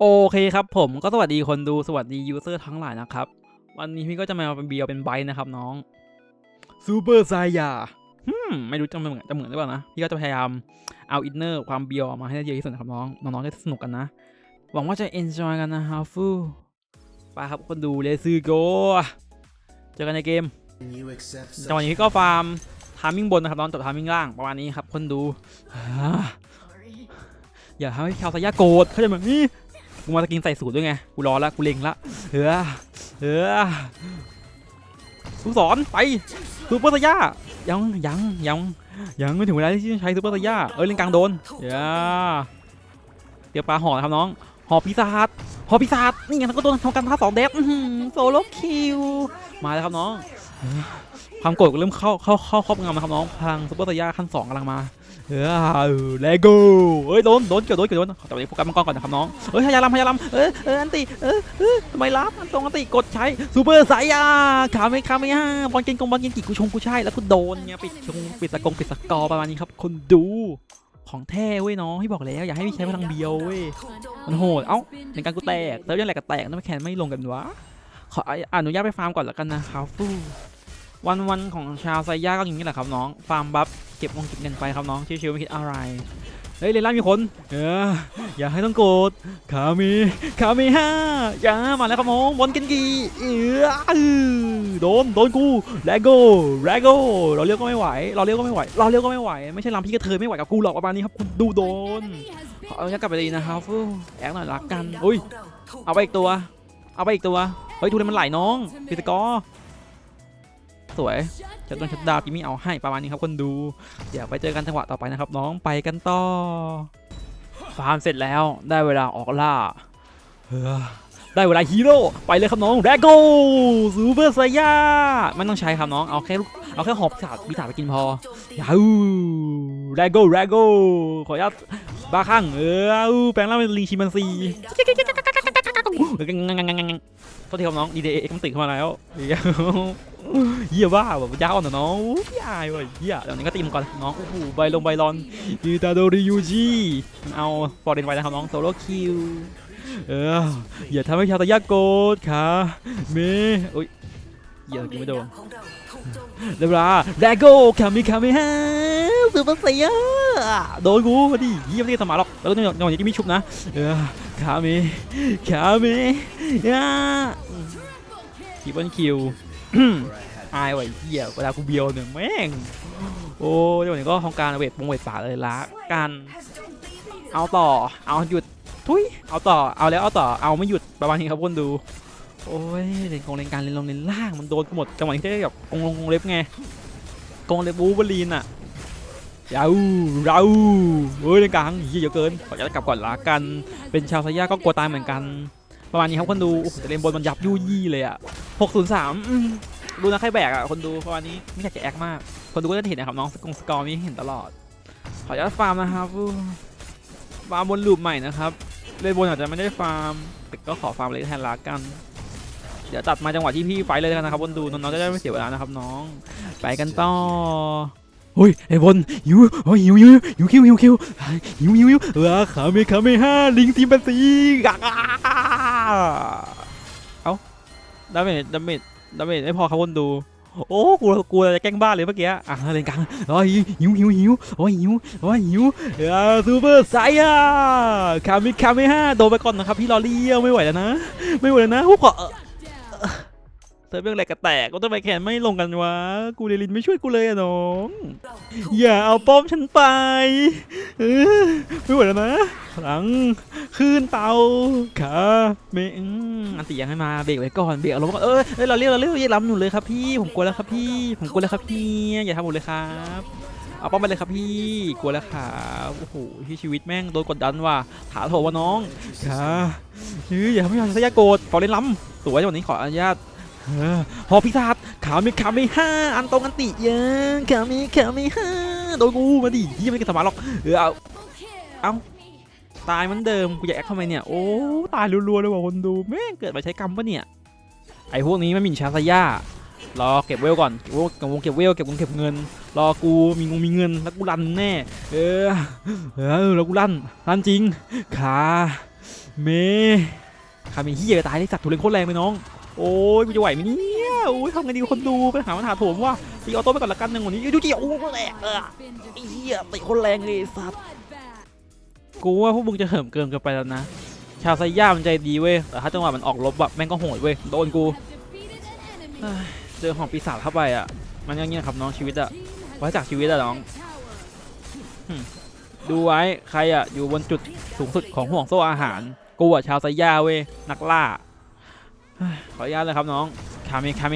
โอเคครับผมก็สวัสดีคนดูสวัสดียูเซอร์ทั้งหลายนะครับ วันนี้พี่ก็จะมาเป็นเบียวเป็นไบท์นะครับน้องซูเปอร์ไซยาฮึมไม่รู้จะเหมือนจะเหมือนหรือเปล่านะ พี่ก็จะพยายามเอาอินเนอร์ความเบียวออกมาให้ได้เยอะที่สุดนะครับน้องน้องๆจะสนุกกันนะ หวังว่าจะเอนจอยกันนะฮาฟูไปครับคนดูเลซือโกเจอกันในเกมจังหวะนี้ก็ฟาร์มทามิ่งบนนะครับน้องจบทามิ่งล่างประมาณนี้ครับคนดูอย่าทำให้ชาวสายาโกรธเขาใจะแบบนี้ กูมาตะกินใส่สูตรด้วยไง กูรอละกูเล็งละเออเออลูกศรไปซูเปอร์สายายังยังยังยังไม่ถึงเวลาที่จะใช้ซูเปอร์สาย่าเอ้ยเล่นกลางโดนอย่าเดี๋ยวปลาห่อนะครับน้องหอปีศาจหอปีศาจนี่ไงทั้งก็โดนทำการท่าสองเดฟโซโลคิวมาแล้วครับน้องความโกรธก็เริ่มเข้าเข้าเข้าครอบงำนะครับน้องพลังซุปเปอร์สยาขั้นสองกำลังมา เออเลโก้เอ้ยโดนโดนเกี่ยวโดนเกี่ยวโดนแต่วันนี้โฟกัสมังกรก่อนนะครับน้องเอ้ยพยายามพยายามเออเอออันติเออเออทำไมรับอันตรงอันติกดใช้ซูเปอร์สายยาขาไม่ขาไม่ฮ่าบอลเกนกงบอลเกนกิกูชงกูใช่แล้วกูโดนเนี่ยปิดชงปิดสกงปิดสกอร์ประมาณนี้ครับคนดูของแท้เว้ยน้องที่บอกแล้วอย่าให้พี่ใช้พลังเบียวเว้ยมันโหดเอ้าในการกูแตกเติมยังไงก็แตกนั่นไมแคนไม่ลงกันวะขออนุญาตไปฟาร์มก่อนแล้วกันนะครับฟู วันวันของชาวไซย่าก็อย่างนี้แหละครับน้องฟาร์มบัฟเก็บวงเก็บเงินไปครับน้องชิวๆไม่คิดอะไรเฮ้ยเลล่ามีคนเอออย่าให้ต้องโกรธขามีขามีห้าอย่ามาแล้วครับน้องบอลกันกีเออโดนโดนกูแรโก้แรโก้เราเรียกก็ไม่ไหว เราเรียกก็ไม่ไหว เราเรียกก็ไม่ไหว ไม่ใช่ลำพี่กระเทยไม่ไหวกับกูหรอกประมาณนี้ครับคุณดูโดนขอเอากลับไปดีนะครับแอกหน่อยรักกันอุ้ยเอาไปอีกตัว เอาไปอีกตัวเฮ้ยทุเรนมันไหลน้องพิตกอ สวยจะโดนชัดดาวจิมมี่เอาให้ประมาณนี้ครับคนดูเดี๋ยวไปเจอกันจังหวะต่อไปนะครับ น้องไปกันต่อฟาร์มเสร็จแล้วได้เวลาออกล่าได้เวลาฮีโร่ไปเลยครับน้องแรโกซูเปอร์ไซยาไม่ต้องใช้ครับน้องเอาแค่เอาแค่หอบสาดบิสาดไปกินพอยาฮูแรโกแรโก้ขออนุญาตบ้าข้างเออแปลงร่างเป็นลิงชิมันซี โทษทีครับน้องดีเดย์มันติดเข้ามาแล้วเยเหี้ยบ้าแบบยาวอ่อนนะน้องพี่อายว่ะเหี้ยเดี๋ยวนี้ก็ตีมก่อนน้องโอ้โหใบลงใบรอนยูตาโดริยูจิเอาฟอร์เรนไว้นะครับน้องโซโล่คิวเอออย่าทำให้ชาวตะยากโกรธค่ะเมอุ้ยเหี้ยกินไม่โดนเรียบร้อยแดโก้คามิคามิฮะซูเปอร์ไซยโดนกูมาดิเยี่ยมที่สมาร์หรอกแล้วก็จังหวะนี้จะมีชุบนะเออ คามิคามิย่าคีบอนคิวอายว่ะไอ้เหี้ยเวลากูเบียวเนี่ยแม่ง โอ้ยวันนี้ก็ของการเวทวงเวทป่าเลยละกันเอาต่อ เอาหยุด ทุย เอาต่อ เอาแล้ว เอาต่อ เอาไม่หยุด ประมาณนี้ครับคนดู โอ้ยเล่นกงเล่นการเล่นลงเล่นล่าง มันโดนกูหมด จังหวะนี้ได้แบบกงลงกงเล็บไง กงเล็บบูเบอรีนอะ ยาวเราเฮ้ยเล่นกลางเยอะเกินขอจะกลับก่อนละกัน เป็นชาวซาย่าก็กลัวตายเหมือนกัน ประมาณนี้ครับคนดูแต่เลนบนมันยับยู่ยี่เลยอะ603อืมดูนะใครแบกอะคนดูประมาณนี้ไม่อยากจะแอคมาก คนดูก็จะเห็นนะครับน้องสกงสกอร์มีเห็นตลอด ขออนุญาตฟาร์มนะครับฟาร์มบนลูปใหม่นะครับเลนบนอาจจะไม่ได้ฟาร์มแต่ก็ขอฟาร์มเลยแทนละกันเดี๋ยวตัดมาจังหวะที่พี่ไฟเลยกันนะครับคนดูน้องๆจะได้ไม่เสียเวลานะครับน้อง ไปกันต่อ เฮ้ยไอ้บนหิวโอ้ยหิวหิวหิวคิวหิวคิวหิวหิวหิวเออขาเมขาเมห้าลิงทีมเป็นสีกากาเอ้าดาเมจดาเมจดาเมจไม่พอครับคนดูโอ้กูกูจะแกล้งบ้าเลยเมื่อกี้อะเล่นกลางโอ้ยหิวหิวหิวโอ้ยหิวโอ้ยหิวเออซูเปอร์ไซย่าคามิคาเมห้าโดนไปก่อนนะครับพี่ลอเลียวไม่ไหวแล้วนะ ไม่ไหวแล้วนะพวกขอ เธอเรื่องอะไรกระแตกก็ต้องไปแขนไม่ลงกันวะ กูเดลินไม่ช่วยกูเลยอะน้อง อย่าเอาป้อมฉันไปเออไม่ไหวแล้วนะหลังขึ้นเตาขาเมออันติยังให้มาเบรกไว้ก่อนเบรกอารมณ์ก่อนเออเอ้ยเราเรียกเราเรียกย่าล้ำหนูเลยครับพี่ ผมกลัวแล้วครับพี่ ผมกลัวแล้วครับพี่อย่าทำหนูเลยครับเอาป้อมไปเลยครับพี่กลัวแล้วครับโอ้โหที่ชีวิตแม่งโดนกดดันว่ะถาโถว่ะน้องขาเฮ้ยอย่าทำให้เราสยโกรธขอเล่นล้ำสวยวันนี้ขออนุญาต หอพิศาจขามีขามีห้าอันตรงอันติยังขามีขามีห้าโดนกูมาดิยี่ไม่กระสมารหรอกเออเอาเอ้าตายเหมือนเดิมกูอยากแอคทำไมเนี่ยโอ้ตายรัวๆเลยว่ะคนดูแม่งเกิดมาใช้กรรมปะเนี่ยไอ้พวกนี้ไม่มีชาซาย่ารอเก็บเวลก่อนเก็บเวลเก็บวงเก็บเวลเก็บวงเก็บเงิน รอกูมีงงมีเงินแล้วกูรันแน่เออเออแล้วกูรันรันจริงขาเมคาเมเฮียตายได้สัตว์ถูเล่นโคตรแรงเลยน้อง โอ้ยกูจะไหวไหมเนี่ยโอ้ยทำไงดีคนดูไปหาปัญหาโถมว่าตีออโต้ไปก่อนละกันหนึ่งวันนี้ดูจิโอ้แรงเออไอ้เหี้ยตีคนแรงเลยสัตว์กูว่าพวกมึงจะเหิมเกินกันไปแล้วนะ ชาวไซย่ามันใจดีเว้ยแต่ถ้าจังหวะมันออกลบแบบแม่งก็โหดเว้ยโดนกูเจอของปีศาจเข้าไปอะ มันอย่างเงี้ยครับน้องชีวิตอะไว้จากชีวิตอะน้องดูไว้ใครอะอยู่บนจุดสูงสุดของห่วงโซ่อาหาร กูอะชาวไซย่าเว้ยนักล่า ขออนุญาตเลยครับน้อง คาเมคาเม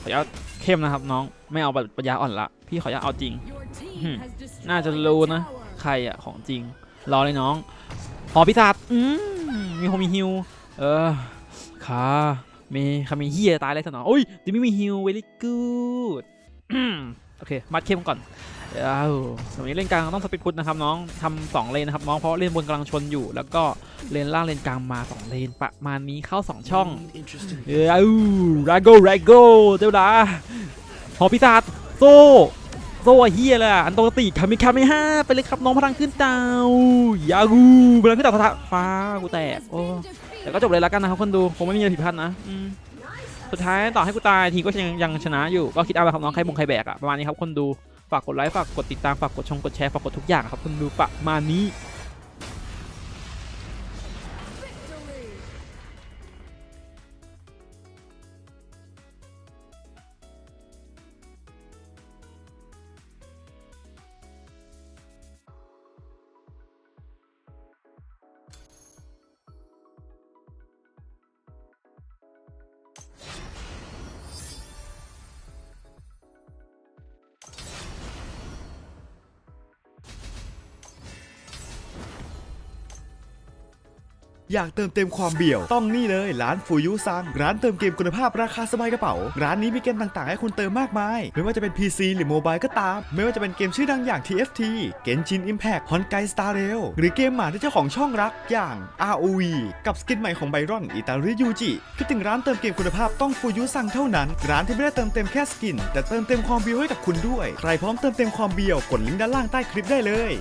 ขออนุญาตเข้มนะครับน้อง ไม่เอาแบบปัญญาอ่อนละ พี่ขออนุญาตเอาจริง น่าจะรู้นะ ใครอะของจริง รอเลยน้อง หอพิศาจอืมมีโฮมีฮิว เออขามีคามีเฮียตายเลยสนองโอ้ยดิไม่มีฮิวเวลี่กูดโอเค มัดเข้มก่อน เดี๋ยวตรงนี้เล่นกลางต้องสปีดพุทนะครับน้องทำสองเลนนะครับน้องเพราะเลนบนกำลังชนอยู่ แล้วก็เลนล่างเลนกลางมาสองเลนประมาณนี้เข้าสองช่องเออเอาราโกราโกเจ้าดาหอพิศาจโซโซ่เฮียเลยอะอันโตติคามิคามิห้าไปเลยครับน้องพลังขึ้นดาวยากูพลังขึ้นดาวท้าฟ้ากูแตกโอ้แต่ก็จบเลยแล้วกันนะครับคนดูคงไม่มีอะไรผิดพลาดนะอืมสุดท้ายต่อให้กูตายทีก็ยังยังชนะอยู่ก็คิดเอาไปครับน้องใครบงใครแบกอะประมาณนี้ครับคนดู ฝากกดไลค์ฝากกดติดตามฝากกดชมกดแชร์ฝากกดทุกอย่างครับคุณดูประมาณนี้ อยากเติมเต็มความเบี่ยว ต้องนี่เลยร้านฟูยุซัง ร้านเติมเกมคุณภาพราคาสบายกระเป๋า ร้านนี้มีเกมต่างๆ ให้คุณเติมมากมาย ไม่ว่าจะเป็น PC หรือโมบายก็ตาม ไม่ว่าจะเป็นเกมชื่อดังอย่าง TFT Genshin Impact Honkai Star Rail หรือเกมหมาที่เจ้าของช่องรักอย่าง ROV กับสกินใหม่ของไบรอนอิตาลียูจิคิดถึงร้านเติมเกมคุณภาพต้องฟูยุซังเท่านั้น ร้านที่ไม่ได้เติมเต็มแค่สกิน แต่เติมเต็มความเบียวให้กับคุณด้วย ใครพร้อมเติมเต็มความเบียวกดลิงก์ด้านล่างใต้คลิปได้เลย